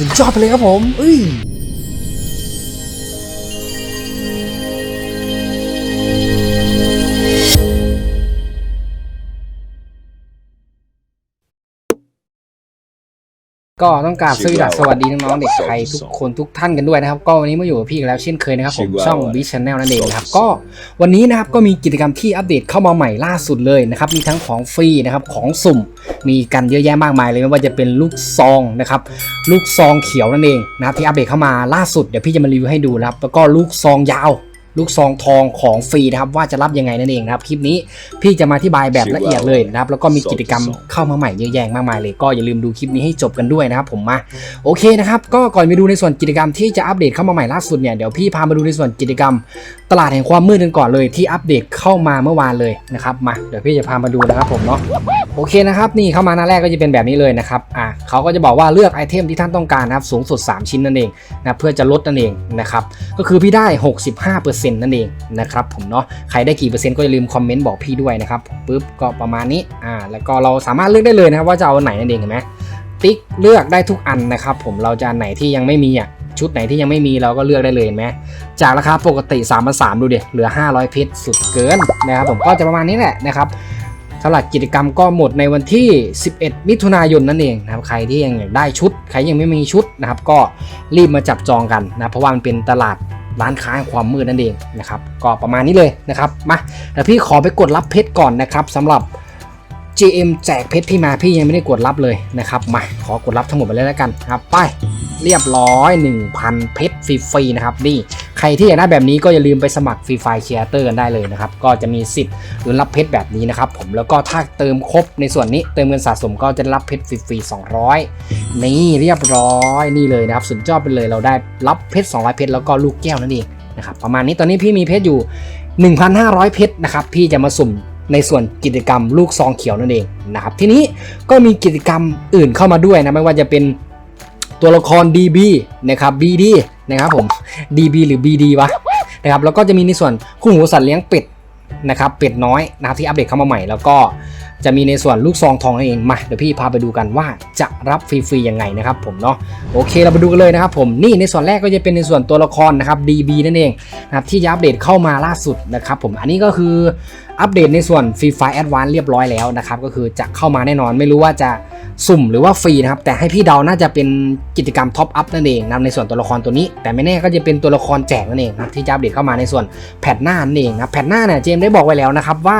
สุดยอดไปเลยครับผมเอ้ย ก็ต้องกราบสวัสดีสวัสดีน้องๆเด็กไทยทุกคนทุกท่านกันด้วยนะครับ ก็วันนี้มาอยู่กับพี่อีกแล้วเช่นเคยนะครับผมช่องวิชแนลนั่นเองนะครับก็วันนี้นะครับก็มีกิจกรรมที่อัปเดตเข้ามาใหม่ล่าสุดเลยนะครับมีทั้งของฟรีนะครับของสุ่มมีกันเยอะแยะมากมายเลยไม่ว่าจะเป็นลูกซองนะครับลูกซองเขียวนั่นเองนะครับที่อัปเดตเข้ามาล่าสุดเดี๋ยวพี่จะมารีวิวให้ดูนะครับแล้วก็ลูกซองยาว ลูกซองทองของฟรีนะครับว่าจะรับยังไงนั่นเองนะครับคลิปนี้พี่จะมาอธิบายแบบละเอียดเลยนะครับแล้วก็มีกิจกรรมเข้ามาใหม่เยอะแยะมากมายเลยก็อย่าลืมดูคลิปนี้ให้จบกันด้วยนะครับผมมาโอเคนะครับก็ก่อนไปดูในส่วนกิจกรรมที่จะอัปเดตเข้ามาใหม่ล่าสุดเนี่ยเดี๋ยวพี่พามาดูในส่วนกิจกรรม ตลาดแห่งความมืดกันก่อนเลยที่อัปเดตเข้ามาเมื่อวานเลยนะครับมาเดี๋ยวพี่จะพามาดูนะครับผมเนาะโอเคนะครับนี่เข้ามาหน้าแรกก็จะเป็นแบบนี้เลยนะครับอะเขาก็จะบอกว่าเลือกไอเทมที่ท่านต้องการนะครับสูงสุด 3 ชิ้นนั่นเองนะเพื่อจะลดนั่นเองนะครับก็คือพี่ได้ 65%นั่นเองนะครับผมเนาะใครได้กี่เปอร์เซ็นต์ก็อย่าลืมคอมเมนต์บอกพี่ด้วยนะครับปุ๊บก็ประมาณนี้อ่าแล้วก็เราสามารถเลือกได้เลยนะครับว่าจะเอาไหนนั่นเองเห็นไหมติ๊กเลือกได้ทุกอันนะครับผมเราจะอันไหนที่ยังไม่มีอะชุดไหนที่ยังไม่มีเราก็เลือกได้เลยเห็นไหมจากราคาปกติ3 3 0ดูเด็เหลือ 500 เพชรสุดเกินนะครับผมก็จะประมาณนี้แหละนะครับสำหรับกิจกรรมก็หมดในวันที่ 11 มิถุนายนนั่นเองนะครับใครที่ยังอยากได้ชุด ใครยังไม่มีชุดนะครับก็รีบมาจับจองกันนะเพราะว่ามันเป็นตลาด ร้านค้าความมืดนั่นเองนะครับก็ประมาณนี้เลยนะครับมาแต่พี่ขอไปกดรับเพชรก่อนนะครับสำหรับ GM แจกเพชรพี่มาพี่ยังไม่ได้กดรับเลยนะครับมาขอกดรับทั้งหมดไปเลยแล้วกันครับไปเรียบร้อย 1,000 เพชรฟรีๆนะครับนี่ใครที่อยากได้แบบนี้ก็อย่าลืมไปสมัครฟรีไฟล์ครีเตอร์กันได้เลยนะครับก็จะมีสิทธิ์ลุ้นรับเพชรแบบนี้นะครับผมแล้วก็ถ้าเติมครบในส่วนนี้เติมเงินสะสมก็จะรับเพชรฟรีๆ200 นี่เรียบร้อยนี่เลยนะครับสุดยอดไปเลยเราได้รับเพชร200 เพชรแล้วก็ลูกแก้วนั่นเองนะครับประมาณนี้ตอนนี้พี่มีเพชรอยู่ 1,500 เพชรนะครับพี่จะมาสุ่ม ในส่วนกิจกรรมลูกซองเขียวนั่นเองนะครับทีนี้ก็มีกิจกรรมอื่นเข้ามาด้วยนะไม่ว่าจะเป็นตัวละคร DB นะครับ BD นะครับผม DB หรือ BD วะนะครับแล้วก็จะมีในส่วนคู่หูสัตว์เลี้ยงเป็ดนะครับเป็ดน้อยนะครับที่อัปเดตเข้ามาใหม่ แล้วก็จะมีในส่วนลูกซองทองนั่นเองมาเดี๋ยวพี่พาไปดูกันว่าจะรับฟรีๆยังไงนะครับผมเนาะโอเคเราไปดูกันเลยนะครับผมนี่ในส่วนแรกก็จะเป็นในส่วนตัวละครนะครับ DB นั่นเองนะครับที่จะอัปเดตเข้ามาล่าสุดนะครับผมอันนี้ก็คือ อัปเดตในส่วน Free Fire Advance เรียบร้อยแล้วนะครับ ก็คือจะเข้ามาแน่นอนไม่รู้ว่าจะสุ่มหรือว่าฟรีนะครับ แต่ให้พี่เดาน่าจะเป็นกิจกรรมท็อปอัพนั่นเองนะในส่วนตัวละครตัวนี้ แต่ไม่แน่ก็จะเป็นตัวละครแจกนั่นเองนะที่จะอัปเดตเข้ามาในส่วนแพทหน้านั่นเองนะแพทหน้าเนี่ยเจมได้บอกไว้แล้วนะครับว่า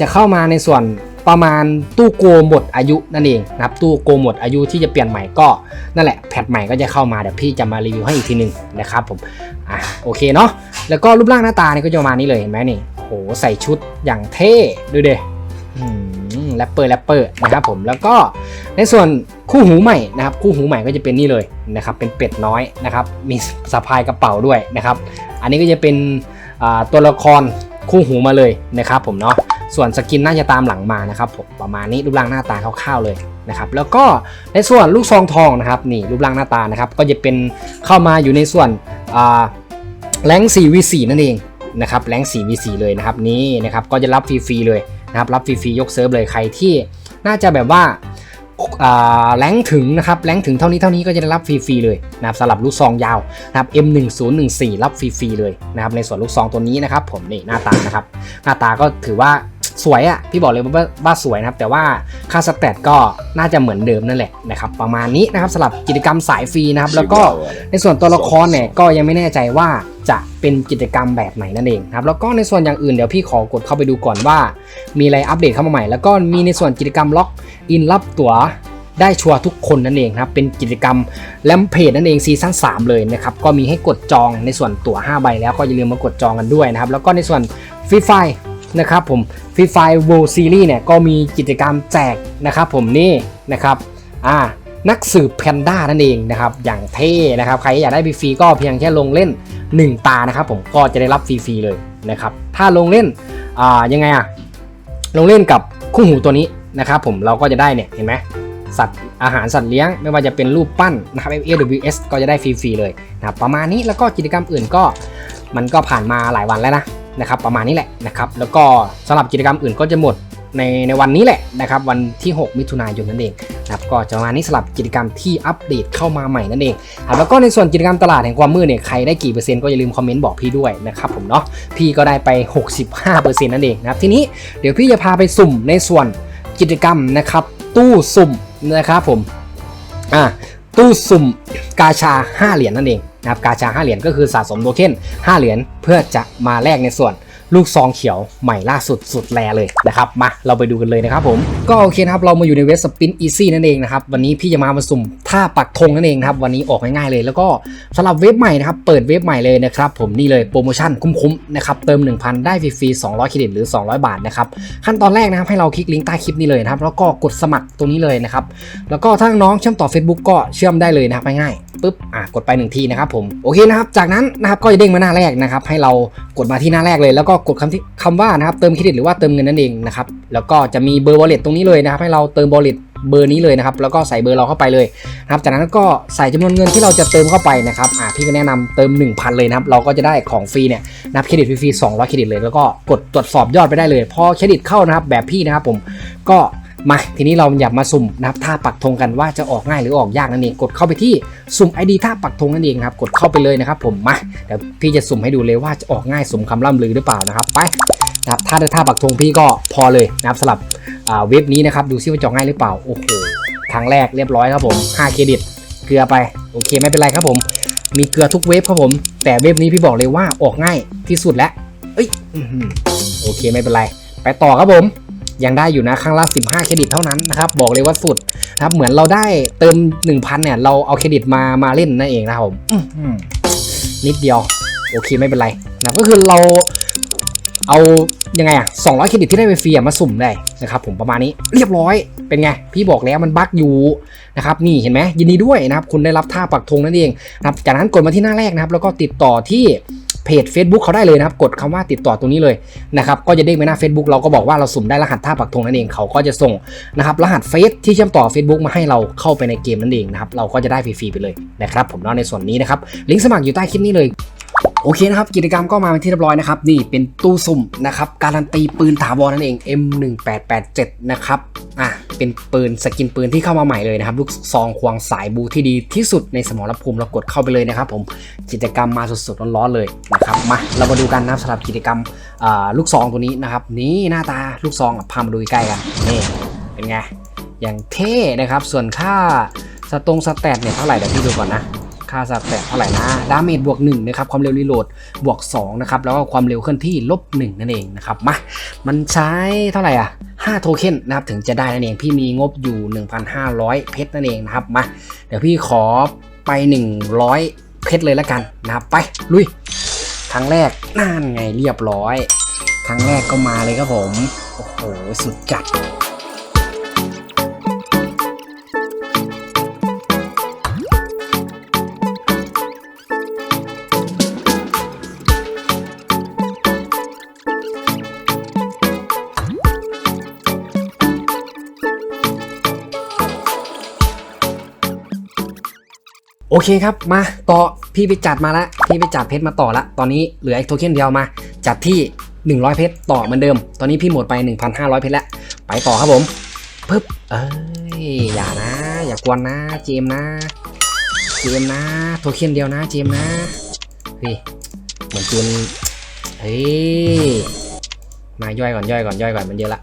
จะเข้ามาในส่วนประมาณตู้โกหมดอายุนั่นเองนะครับตู้โกหมดอายุที่จะเปลี่ยนใหม่ก็นั่นแหละแพทใหม่ก็จะเข้ามาเดี๋ยวพี่จะมารีวิวให้อีกทีหนึ่งนะครับผมอะโอเคเนาะแล้วก็รูปร่างหน้าตาเนี่ยก็จะประมาณนี้เลยเห็นไหมนี่ โหใส่ชุดอย่างเท่ดูเดอืมแรปเปอร์แรปเปอร์นะครับผมแล้วก็ในส่วนคู่หูใหม่นะครับคู่หูใหม่ก็จะเป็นนี่เลยนะครับเป็นเป็ดน้อยนะครับมีสะพายกระเป๋าด้วยนะครับอันนี้ก็จะเป็นตัวละครคู่หูมาเลยนะครับผมเนาะส่วนสกินน่าจะตามหลังมานะครับผมประมาณนี้รูปร่างหน้าตาคร่าวๆเลยนะครับแล้วก็ในส่วนลูกซองทองนะครับนี่รูปร่างหน้าตานะครับก็จะเป็นเข้ามาอยู่ในส่วนแรง 4v4 นั่นเอง นะครับแรง 4v4 เลยนะครับนี่นะครับก็จะรับฟรีๆเลยนะครับรับฟรีๆยกเซิร์ฟเลยใครที่น่าจะแบบว่าอ่าแรงถึงนะครับแรงถึงเท่านี้เท่านี้ก็จะได้รับฟรีๆเลยนะครับสำหรับลูกซองยาวนะครับ M1014 รับฟรีๆเลยนะครับในส่วนลูกซองตัวนี้นะครับผมนี่หน้าตานะครับหน้าตาก็ถือว่าสวยอะ่ะพี่บอกเลยว่าว่าสวยนะครับแต่ว่าค่าสแตทก็น่าจะเหมือนเดิมนั่นแหละนะครับประมาณนี้นะครับสำหรับกิจกรรมสายฟรีนะครับแล้วก็ในส่วนตัวละครเนี่ยก็ยังไม่แน่ใจว่า จะเป็นกิจกรรมแบบไหนนั่นเองครับแล้วก็ในส่วนอย่างอื่นเดี๋ยวพี่ขอกดเข้าไปดูก่อนว่า มีอะไรอัปเดตเข้ามาใหม่ แล้วก็มีในส่วนกิจกรรมล็อกอินรับตั๋วได้ชัวร์ทุกคนนั่นเองครับเป็นกิจกรรมแลมเพจนั่นเองซีซั่น3เลยนะครับก็มีให้กดจองในส่วนตั๋ว5ใบแล้วก็อย่าลืมมากดจองกันด้วยนะครับแล้วก็ในส่วนฟรีไฟนะครับผมฟรีไฟเวิลด์ซีรีส์เนี่ยก็มีกิจกรรมแจกนะครับผมนี่นะครับอ่า นักสืบแพนด้านั่นเองนะครับ อย่างเท่นะครับ ใครอยากได้ฟรีๆก็เพียงแค่ลงเล่น 1 ตานะครับ ผมก็จะได้รับฟรีๆเลยนะครับ ถ้าลงเล่นอ่ายังไงอะลงเล่นกับคู่หูตัวนี้นะครับผมเราก็จะได้เนี่ยเห็นไหมสัตว์อาหารสัตว์เลี้ยงไม่ว่าจะเป็นรูปปั้นนะครับ AWS ก็จะได้ฟรีๆเลยนะครับประมาณนี้แล้วก็กิจกรรมอื่นก็มันก็ผ่านมาหลายวันแล้วนะนะครับ ประมาณนี้แหละนะครับ แล้วก็สำหรับกิจกรรมอื่นก็จะหมดในในวันนี้แหละนะครับ วันที่ 6 มิถุนายนนั่นเอง นะครับก็จะประมาณนี้สำหรับกิจกรรมที่อัปเดตเข้ามาใหม่นั่นเองครับแล้วก็ในส่วนกิจกรรมตลาดแห่งความมืดเนี่ยใครได้กี่เปอร์เซ็นต์ก็อย่าลืมคอมเมนต์บอกพี่ด้วยนะครับผมเนาะพี่ก็ได้ไป 65%นั่นเองนะครับทีนี้เดี๋ยวพี่จะพาไปสุ่มในส่วนกิจกรรมนะครับตู้สุ่มนะครับผมอ่าตู้สุ่มกาชา 5 เหรียญนั่นเองนะครับกาชา 5 เหรียญก็คือสะสมโทเค็น5เหรียญเพื่อจะมาแลกในส่วน ลูกซองเขียวใหม่ล่าสุดสุดแรเลยนะครับมาเราไปดูกันเลยนะครับผมก็โอเคนะครับเรามาอยู่ในเว็บสปินอีซี่นั่นเองนะครับวันนี้พี่จะมามาสุ่มท่าปักธงนั่นเองครับวันนี้ออกง่ายๆเลย แล้วก็สำหรับเว็บใหม่นะครับเปิดเว็บใหม่เลยนะครับผมนี่เลยโปรโมชั่นคุ้มๆนะครับเติม 1,000 ได้ฟรีๆ200เครดิตหรือ 200 บาทนะครับขั้นตอนแรกนะครับให้เราคลิกลิงก์ใต้คลิปนี้เลยนะครับแล้วก็กดสมัครตรงนี้เลยนะครับแล้วก็ถ้าน้องเชื่อมต่อ Facebook ก็เชื่อมได้เลยนะครับง่ายๆปุ๊บอะกดไปหนึ่งทีนะครับผมโอเคนะครับจากนั้นนะครับก็จะเด้งมาหน้าแรกนะครับให้เรากดมาที่หน้าแรกเลยแล้วก็กดคำที่คำว่านะครับเติมเครดิตหรือว่าเติมเงินนั่นเองนะครับแล้วก็จะมีเบอร์ wallet ตรงนี้เลยนะครับให้เราเติม wallet เบอร์นี้เลยนะครับแล้วก็ใส่เบอร์เราเข้าไปเลยนะครับจากนั้นก็ใส่จำนวนเงินที่เราจะเติมเข้าไปนะครับอ่าพี่ก็แนะนำเติม 1,000 เลยนะครับเราก็จะได้ของฟรีเนี่ยนับเครดิตฟรีๆ200 เครดิตเลยแล้วก็กดตรวจสอบยอดไปได้เลย พอเครดิตเข้านะครับแบบพี่นะครับผมก็ มาทีนี้เราอยากมาสุ่มนะครับท่าปักธงกันว่าจะออกง่ายหรือออกยากนั่นเองกดเข้าไปที่สุ่ม ID ท่าปักธงนั่นเองนะครับกดเข้าไปเลยนะครับผมมาเดี๋ยวพี่จะสุ่มให้ดูเลยว่าจะออกง่ายสมคำล่ำลือหรือเปล่านะครับไปนะครับถ้าท่าปักธงพี่ก็พอเลยนะครับสำหรับเว็บนี้นะครับดูซิว่าจะออกง่ายหรือเปล่าโอ้โหครั้งแรกเรียบร้อยครับผม5เครดิตเกลือไปโอเคไม่เป็นไรครับผม มีเกลือทุกเว็บครับผม แต่เว็บนี้พี่บอกเลยว่าออกง่ายที่สุดแล้วเอ้ยโอเคไม่เป็นไร ไปต่อครับผม ยังได้อยู่นะครั้งละ15 เครดิตเท่านั้นนะครับบอกเลยว่าสุดนะครับเหมือนเราได้เติม 1,000 เนี่ย เราเอาเครดิตมามาเล่นนั่นเองนะครับผมอื้อหือนิดเดียวโอเคไม่เป็นไรนะก็คือเราเอายังไงอะ200 เครดิตที่ได้ไปฟรีอะมาสุ่มได้นะครับผมประมาณนี้เรียบร้อยเป็นไง พี่บอกแล้วมันบั๊กอยู่นะครับนี่เห็นไหมยินดีด้วยนะครับคุณได้รับท่าปักธงนั่นเองนะครับจากนั้นกดมาที่หน้าแรกนะครับ แล้วก็ติดต่อที่ เพจ Facebook เขาได้เลยนะครับ กดคำว่าติดต่อตรงนี้เลยนะครับ ก็จะเด้งไปหน้า Facebook เราก็บอกว่าเราสุ่มได้รหัสท่าปักธงนั่นเอง เขาก็จะส่งนะครับรหัสเฟซที่เชื่อมต่อ Facebook มาให้เราเข้าไปในเกมนั่นเองนะครับ เราก็จะได้ฟรีๆไปเลยนะครับ ผมเนาะในส่วนนี้นะครับ ลิงก์สมัครอยู่ใต้คลิปนี้เลย โอเคนะครับกิจกรรมก็มาเป็นที่เรียบร้อยนะครับนี่เป็นตู้สุ่มนะครับการันตีปืนถาวรนั่นเอง M1887 นะครับอะเป็นปืนสกินปืนที่เข้ามาใหม่เลยนะครับลูกซองควงสายบูที่ดีที่สุดในสมรภูมิเรากดเข้าไปเลยนะครับผมกิจกรรมมาสดๆร้อนๆเลยนะครับมาเรามาดูกันนะครับสำหรับกิจกรรมลูกซองตัวนี้นะครับนี่หน้าตาลูกซองพามาดูใกล้กันนี่เป็นไงอย่างเท่นะครับส่วนค่าสตรงสแตทเนี่ยเท่าไหร่เดี๋ยวพี่ดูก่อนนะ ค่าสแตทเท่าไหร่นะดาเมจบวก1นะครับความเร็วรีโหลดบวก2นะครับแล้วก็ความเร็วเคลื่อนที่ลบ1นั่นเองนะครับมามันใช้เท่าไหร่อะ5โทเค็นนะครับถึงจะได้นั่นเองพี่มีงบอยู่ 1,500 เพชรนั่นเองนะครับมาเดี๋ยวพี่ขอไป 100 เพชรเลยละกันนะครับไปลุยครั้งแรกนั่นไงเรียบร้อย ครั้งแรกก็มาเลยครับผม โอ้โห สุดจัด เคครับมาต่อพี่ไปจัดมาละพี่ไปจัดเพชรมาต่อละ ตอนนี้เหลืออีกโทเค็นเดียวมา จัดที่ 100 เพชรต่อเหมือนเดิม ตอนนี้พี่หมดไป 1,500 เพชรแล้ว ไปต่อครับผมปึ๊บเอ้ยอย่านะ อย่ากวนนะเจมนะ เจมนะโทเค็นเดียวนะเจมนะเฮ้ยเหมือนจมส์เฮ้ยมาย่อยก่อนย่อยก่อนย่อยก่อนมันเยอะละ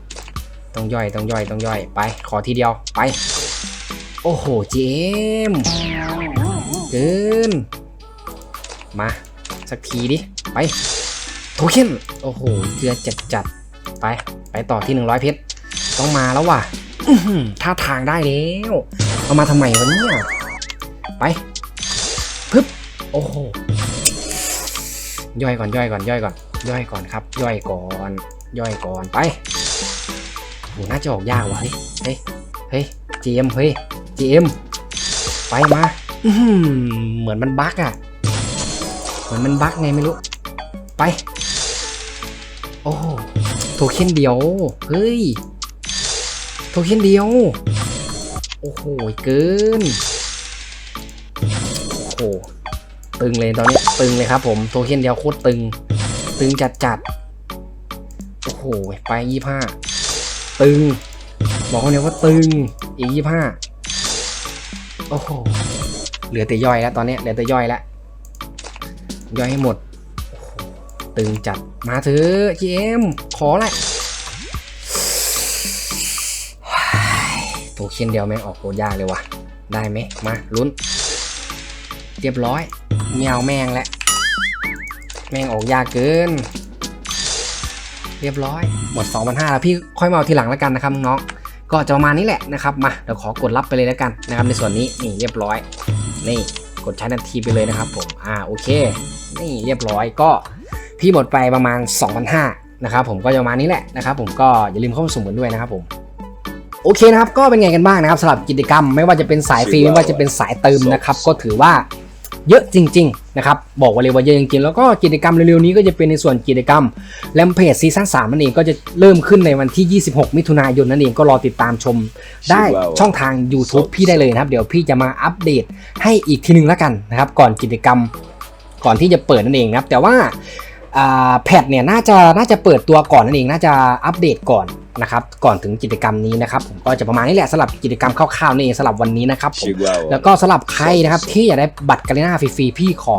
ต้องย่อยต้องย่อยต้องย่อยไป ขอทีเดียวไป โอ้โหเจมส์ เกิน มา สักทีดิ ไป โทเค็นโอ้โหเกลือจัดจัดไป ไปต่อที่ 100 เพชร ต้องมาแล้วว่ะท่าทางได้แล้ว เอามาทำไมวะเนี่ย ไป ปึ๊บ โอ้โห ย่อยก่อนย่อยก่อนย่อยก่อน ย่อยก่อนครับ ย่อยก่อน ย่อยก่อน ไปโหน่าจะออกยากว่ะเฮ้ย เฮ้ย เจมเฮ้ย เจมไปมา เหมือนมันบั๊กอะเหมือนมันบั๊กไงไม่รู้ ไป โอ้โหโทเค็นเดียว เฮ้ย โทเค็นเดียว โอ้โห เกิน โอ้โห ตึงเลยตอนนี้ ตึงเลยครับผม โทเค็นเดียวโคตรตึง ตึงจัดจัด โอ้โห ไปยี่ห้า ตึง บอกเขาเนี่ยว่าตึง อีกยี่ห้า โอ้โห เหลือแต่ย่อยแล้วตอนนี้เหลือแต่ย่อยแล้วย่อยให้หมด ตึงจัดมาเถอะเอ็มขอแหละตัวเคียนเดียวแม่งออกโคตรยากเลยว่ะ ได้ไหมมาลุ้น เรียบร้อยเมียวแม่งแล้วแม่งออกยากเกิน เรียบร้อย หมด 2,500แล้วพี่ค่อยมาเอาทีหลังแล้วกันนะครับน้องก็จะประมาณนี้แหละนะครับ มาเดี๋ยวขอกดรับไปเลยแล้วกันนะครับในส่วนนี้นี่เรียบร้อย นี่กดใช้ทันทีไปเลยนะครับผมอ่าโอเค นี่เรียบร้อยก็พี่หมดไปประมาณ 2,500นะครับผมก็ประมาณนี้แหละนะครับผมก็อย่าลืมเข้ามาสุ่มกันด้วยนะครับผมโอเคนะครับก็เป็นไงกันบ้างนะครับสำหรับกิจกรรม ไม่ว่าจะเป็นสายฟรีไม่ว่าจะเป็นสายเติมนะครับก็ถือว่า เยอะจริงๆนะครับบอกไว้เลยว่าเยอะจริงๆ แล้วก็กิจกรรมเร็วๆนี้ก็จะเป็นในส่วนกิจกรรมแลมเพจซีซั่น3นั่นเองก็จะเริ่มขึ้นในวันที่ 26 มิถุนายนนั่นเองก็รอติดตามชม ได้ช่องทาง YouTube พี่ได้เลยนะครับ เดี๋ยวพี่จะมาอัปเดตให้อีกทีนึงแล้วกันนะครับก่อนกิจกรรมก่อนที่จะเปิดนั่นเองนะครับแต่ว่าอ่าแพทเนี่ยน่าจะน่าจะเปิดตัวก่อนนั่นเองน่าจะอัปเดตก่อน นะครับก่อนถึงกิจกรรมนี้นะครับผมก็จะประมาณนี้แหละสำหรับกิจกรรมคร่าวๆนี่เองสำหรับวันนี้นะครับผม Chihuahua. แล้วก็สำหรับใครนะครับที่อยากได้บัตรกาลิน่าฟรีๆพี่ขอ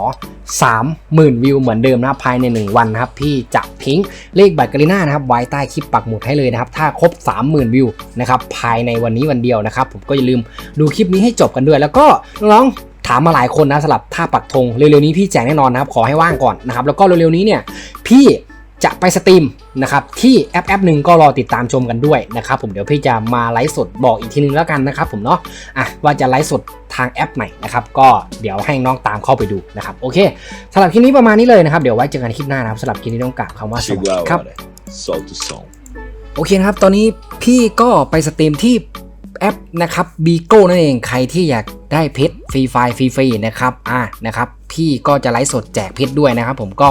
30,000 วิวเหมือนเดิมนะครับภายใน 1 วันนะครับพี่จะทิ้งเลขบัตรกาลิน่านะครับไว้ใต้คลิปปักหมุดให้เลยนะครับถ้าครบ 30,000 วิวนะครับภายในวันนี้วันเดียวนะครับผมก็อย่าลืมดูคลิปนี้ให้จบกันด้วย แล้วก็น้องๆถามมาหลายคนนะสำหรับท่าปักธงเร็วๆนี้พี่แจกแน่นอนนะครับขอให้ว่างก่อนนะครับแล้วก็เร็วๆนี้เนี่ยพี่ จะไปสตรีมนะครับที่แอปแอปหนึ่งก็รอติดตามชมกันด้วยนะครับผมเดี๋ยวพี่จะมาไลฟ์สดบอกอีกทีนึงแล้วกันนะครับผมเนาะอะว่าจะไลฟ์สดทางแอปไหนนะครับก็เดี๋ยวให้น้องตามเข้าไปดูนะครับโอเคสำหรับคลิปนี้ประมาณนี้เลยนะครับเดี๋ยวไว้เจอกันคลิปหน้านะครับสำหรับคลิปนี้ต้องกล่าวคำว่าสวัสดีครับ Chihuahua. Solta o som. โอเคนะครับตอนนี้พี่ก็ไปสตรีมที่แอปนะครับบีโก้นั่นเองใครที่อยากได้เพชรฟรีไฟล์ฟรีๆนะครับอ่านะครับ พี่ก็จะไลฟ์สดแจกเพชรด้วยนะครับผมก็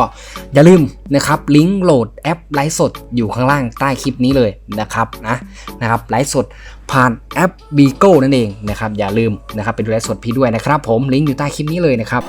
อย่าลืมนะครับลิงก์โหลดแอปไลฟ์สดอยู่ข้างล่างใต้คลิปนี้เลยนะครับนะนะครับไลฟ์สดผ่านแอปบีโก้นั่นเองนะครับอย่าลืมนะครับไปดูไลฟ์สดพี่ด้วยนะครับผมลิงก์อยู่ใต้คลิปนี้เลยนะครับ